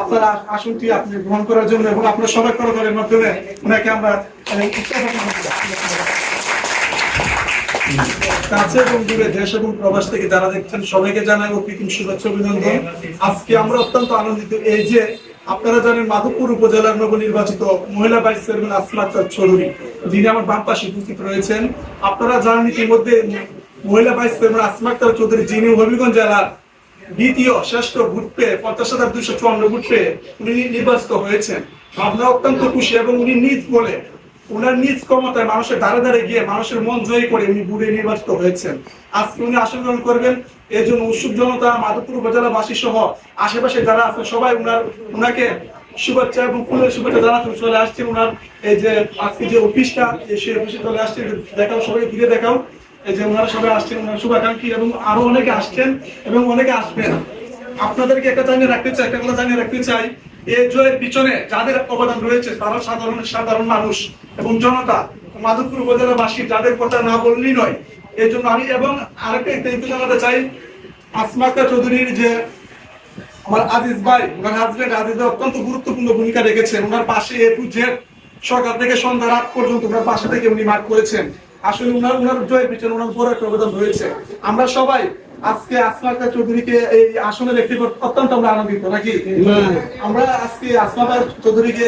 আপনার আজকে আমরা অত্যন্ত আনন্দিত। এই যে আপনারা জানেন, মাধবপুর উপজেলার নবনির্বাচিত মহিলা ভাইস চেয়ারম্যান আসমা চৌধুরী, যিনি আমার বাম পাশে উপস্থিত রয়েছেন। আপনারা জানেন ইতিমধ্যে মহিলা ভাইস চেয়ারম্যান আসমা চৌধুরী, যিনি হবিগঞ্জ জেলার দ্বিতীয় শ্রেষ্ঠ ভোট পেয়ে পঞ্চাশ হাজার দুইশো চুয়ান্ন ভোট পেয়ে উনি নির্বাচিত হয়েছেন। আমরা অত্যন্ত খুশি এবং উনি নিজ বলে উনার নিজ ক্ষমতায় মানুষের দ্বারে দ্বারে গিয়ে মানুষের মন জয় করে উনি বুড়ে নির্বাচিত হয়েছেন। আজকে উনি আসন গ্রহণ করবেন। এই জন্য উৎসুক জনতা, মাধবপুর উপজেলাবাসী সহ আশেপাশে যারা আছেন, সবাই উনার উনাকে শুভেচ্ছা এবং ফুলের শুভেচ্ছা জানাতে চলে আসছে উনার এই যে আজকে যে অফিসটা সেই অফিসে চলে আসছে দেখাও সবাই ঘিরে দেখাও। যে ওনারা সবাই আসছেন শুভাকাঙ্ক্ষী এবং আরও অনেকে আসছেন এবং অনেকে আসবেন। আপনাদেরকে একটা জানিয়ে রাখতে চাই, একটা কথা জানিয়ে রাখতে চাই। জয়ের পিছনে যাদের অবদান রয়েছে, তারা সাধারণ সাধারণ মানুষ এবং জনতা, মাধবপুর উপজেলাবাসী, যাদের কথা না বললেই নয়। এই জন্য আমি এবং আরেকটা একটু জানাতে চাই। আসমাকা চৌধুরীর যে আমার আজিজ ভাই, ওনার হাজবেন্ড আজিজ ভাই অত্যন্ত গুরুত্বপূর্ণ ভূমিকা রেখেছেন। ওনার পাশে এ টু জেড সকাল থেকে সন্ধ্যা রাত পর্যন্ত ওনার পাশে থেকে উনি মাঠ করেছেন। আসলে ওনার ওনার জয়ের পিছনে ওনার বড় একটা অবদান রয়েছে। আমরা সবাই আজকে আসমাকা চৌধুরীকে এই আসনে দেখতে অত্যন্ত আমরা আনন্দিত নাকি? আমরা আজকে আসমাকা চৌধুরীকে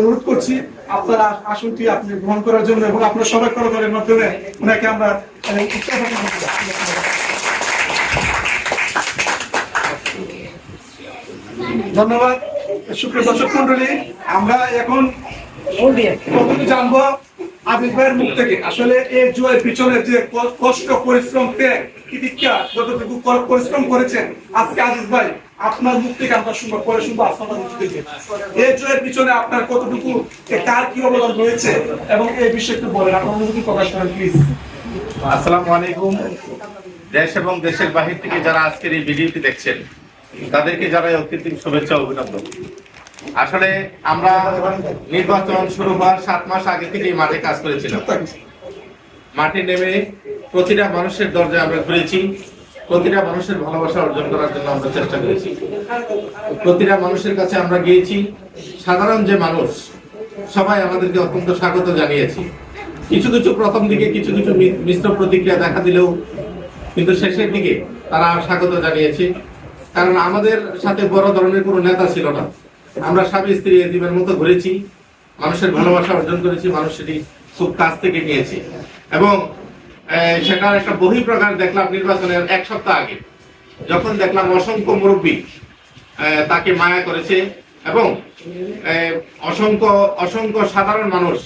অনুরোধ করছি আপনার আসনটি আপনি গ্রহণ করার জন্য এবং আপনার সবাই করণের মাধ্যমে ওনাকে আমরা। ধন্যবাদ। সুপ্রিয় দর্শক মন্ডলী আমরা এখন জানব মুখ থেকে আসলে এই জয়ের পিছনে যে কষ্ট, পরিশ্রম, ত্যাগ তিতিক্ষা যতটুকু পরিশ্রম করেছেন, আজকে আজিজ ভাই, আপনার মুখ থেকে আমরা শুনব, পরে শুনব আপনার মুখ থেকে। এই পিছনে আপনার কতটুকু কার কি অবদান রয়েছে, এবং এই বিষয়ে একটু বলেন, আপনার অনুভূতি প্রকাশ করেন প্লিজ আসসালামু আলাইকুম। দেশ এবং দেশের বাহির থেকে যারা আজকের এই ভিডিওটি দেখছেন, তাদেরকে যারা অকৃত্রিম শুভেচ্ছা অভিনন্দন। আসলে আমরা নির্বাচন শুরু হওয়ার সাত মাস আগে থেকেই মাঠে কাজ করেছিলাম। মাঠে নেমে প্রতিটা মানুষের দরজায় আমরা ঘুরেছি প্রতিটা মানুষের ভালোবাসা অর্জন করার জন্য আমরা চেষ্টা করেছি। প্রতিটা মানুষের কাছে আমরা গিয়েছি, সাধারণ যে মানুষ, সবাই আমাদেরকে অত্যন্ত স্বাগত জানিয়েছি। কিছু কিছু প্রথম দিকে, কিছু কিছু মিশ্র প্রতিক্রিয়া দেখা দিলেও কিন্তু শেষের দিকে তারা স্বাগত জানিয়েছে। কারণ আমাদের সাথে বড় ধরনের কোনো নেতা ছিল না। আমরা স্বামী স্ত্রী এদিবের মতো ঘুরেছি, মানুষের ভালোবাসা অর্জন করেছি, মানুষ সেটি খুব কাছ থেকে নিয়েছে। এবং সেটার একটা বহিঃপ্রকাশ দেখলাম নির্বাচনের এক সপ্তাহ আগে। যখন দেখলাম অসংখ্য মুরব্বী তাকে মায়া করেছে এবং অসংখ্য অসংখ্য সাধারণ মানুষ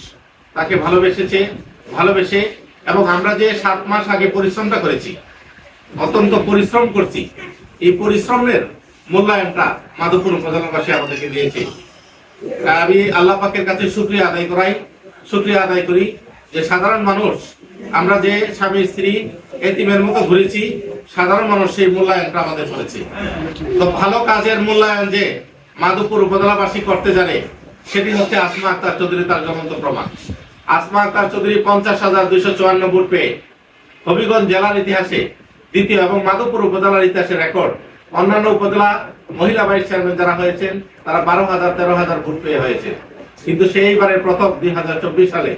তাকে ভালোবেসেছে, ভালোবেসে এবং আমরা যে সাত মাস আগে পরিশ্রমটা করেছি, অত্যন্ত পরিশ্রম করছি, এই পরিশ্রমের মূল্যায়নটা মাধবপুর উপজেলাবাসী আমাদেরকে দিয়েছে। আমি আল্লাহ পাকের কাছে শুক্রিয়া আদায় করাই, শুক্রিয়া আদায় করি যে সাধারণ মানুষ, আমরা যে স্বামী, স্ত্রী, এতিমের মতো ঘুরেছি, সাধারণ মানুষ সেই মূল্যায়নটা আমাদের করেছে। তো ভালো কাজের মূল্যায়ন যে মাধবপুর উপজেলাবাসী করতে জানে, সেটি হচ্ছে আসমা আক্তার চৌধুরী তার জ্বলন্ত প্রমাণ। আসমা আক্তার চৌধুরী পঞ্চাশ হাজার দুইশো চুয়ান্ন ভোট পেয়ে হবিগঞ্জ জেলার ইতিহাসে দ্বিতীয় এবং মাধবপুর উপজেলার ইতিহাসে রেকর্ড অন্যান্য উপজেলা মহিলা ভাইস চেয়ারম্যান যারা হয়েছেন তারা বারো হাজার তেরো হাজার ভোট পেয়ে হয়েছে কিন্তু সেইবারের প্রথম দুই হাজার চব্বিশ সালে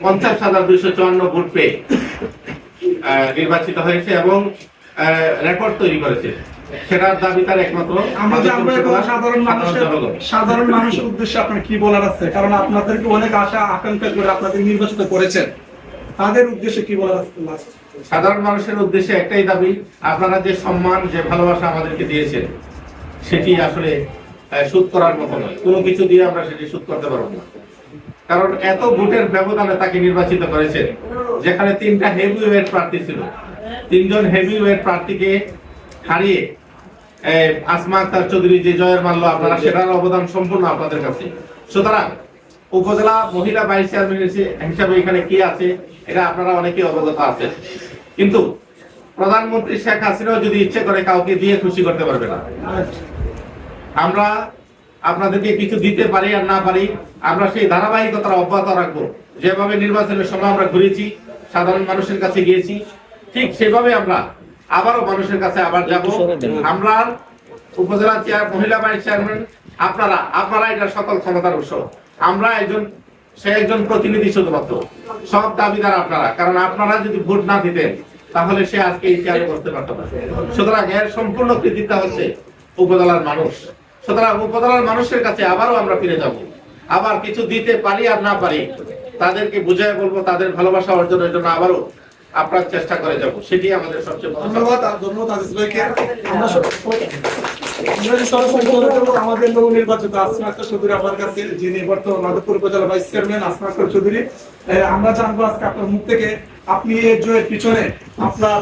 পঞ্চাশ হাজার দুইশো চুয়ান্ন ভোট পেয়ে নির্বাচিত হয়েছে এবং রেকর্ড তৈরি করেছে সেটার দাবি তার একমাত্র সাধারণ মানুষের। সাধারণ মানুষের উদ্দেশ্যে আপনার কি বলার আছে কারণ আপনাদেরকে অনেক আশা আকাঙ্ক্ষা করে আপনাদের নির্বাচিত করেছেন তাদের উদ্দেশ্যে কি বলার আছে? সাধারণ মানুষের উদ্দেশ্যে একটাই দাবি, আপনারা যে সম্মান, যে ভালোবাসা আমাদেরকে দিয়েছেন, সেটি আসলে শোধ করার মতো নয়। কোনো কিছু দিয়ে আমরা সেটি শোধ করতে পারব না। কারণ এত ভোটের ব্যবধানে তাকে নির্বাচিত করেছেন, যেখানে তিনটা হেভি ওয়েট প্রার্থী ছিল। তিনজন হেভি ওয়েট প্রার্থীকে হারিয়ে আসমা আক্তার চৌধুরী যে জয়ের মানলো আপনারা সেটার অবদান সম্পূর্ণ আপনাদের কাছে। সুতরাং উপজেলা মহিলা ভাইস চেয়ারম্যান হিসাবে এখানে কি আছে, এটা আপনারা অনেকেই অবগত আছেন। কিন্তু প্রধানমন্ত্রী শেখ হাসিনাও যদি ইচ্ছে করে কাউকে দিয়ে খুশি করতে পারবে না। আমরা আপনাদেরকে কিছু দিতে পারি আর না পারি, আমরা সেই ধারাবাহিকতা অব্যাহত রাখব। যেভাবে নির্বাচনের সময় আমরা ঘুরেছি, সাধারণ মানুষের কাছে গিয়েছি, ঠিক সেভাবে আমরা আবারও মানুষের কাছে আবার যাব। আমরা উপজেলা চেয়ার মহিলা ভাইস চেয়ারম্যান আপনারা আপনারা এটা সকল ক্ষমতার উৎস। আমরা একজন সে একজন প্রতিনিধি শুধুমাত্র। সব দাবিদার আপনারা কারণ আপনারা যদি ভোট না দিতেন তাহলে সে আজকে এই চেয়ারে বসতে পারতো না। সুতরাং এর সম্পূর্ণ কৃতিত্ব হচ্ছে উপজেলার মানুষ। সুতরাং উপজেলার মানুষের কাছে আবারও আমরা ফিরে যাব। আবার কিছু দিতে পারি আর না পারি তাদেরকে বুঝাই বলব তাদের ভালোবাসা অর্জনের জন্য আবারও আপনার চেষ্টা করে যাব। সেটি আমাদের সবচেয়ে ধন্যবাদ আর ধন্যবাদ আজিজ ভাইকে। আমাদের নবনির্বাচিত আসমা আক্তার চৌধুরী আমার কাছে, যিনি বর্তমান মাধবপুর উপজেলা ভাইস চেয়ারম্যান আসমা আক্তার চৌধুরী আমরা জানব আজকে আপনার মুখ থেকে আপনি এই জয়ের পিছনে আপনার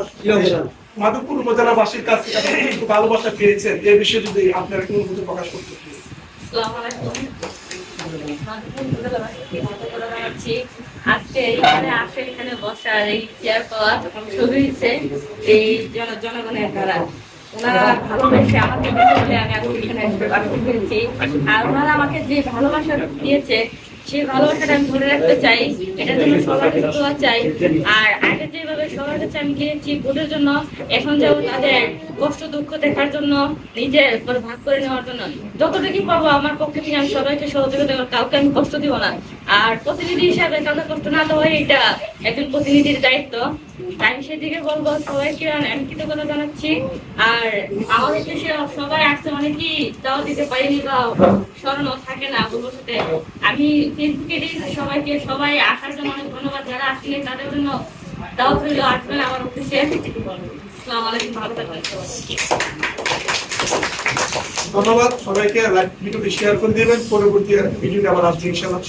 মাধবপুর উপজেলাবাসীর কাছ থেকে আপনি ভালোবাসা পেয়েছেন এই বিষয়ে যদি আপনার একটু অনুভূতি প্রকাশ করতে। আজকে এখানে আসে, এখানে বসার এই চেয়ার পাওয়া শুরু হয়েছে, এই জনগণের দ্বারা আর ওনারা আমাকে যে ভালোবাসা দিয়েছে, সেই ভালোবাসাটা আমি ধরে রাখতে চাই। এটার জন্য সবার চাই। আর আগে যেভাবে সবার কাছে ভোটের জন্য, এখন যাব তাদের কষ্ট, দুঃখ দেখার জন্য করে ভাগ করে নেওয়ার জন্য যতটুকু পাবো আমার পক্ষে থেকে আমি সবাইকে সহযোগিতা করব কাউকে আমি কষ্ট দিব না। আর প্রতিনিধি হিসাবে কাউকে কষ্ট না দেওয়া এটা একজন প্রতিনিধির দায়িত্ব। তাই সেদিকে বলব, সবাইকে আমি কৃতজ্ঞতা জানাচ্ছি। আর আমাদের দেশে সবাই আসছে, অনেকেই দাওয়া দিতে পারিনি বা স্মরণও থাকে না ভবিষ্যতে আমি ফেসবুকে সবাইকে, সবাই আসার জন্য অনেক ধন্যবাদ। যারা আসলে তাদের জন্য দাওয়া রইল, আসবেন আমার অফিসে ধন্যবাদ সবাইকে ভিডিওটি শেয়ার করে দিবেন। পরবর্তী ভিডিওটি আবার আসবে ধন্যবাদ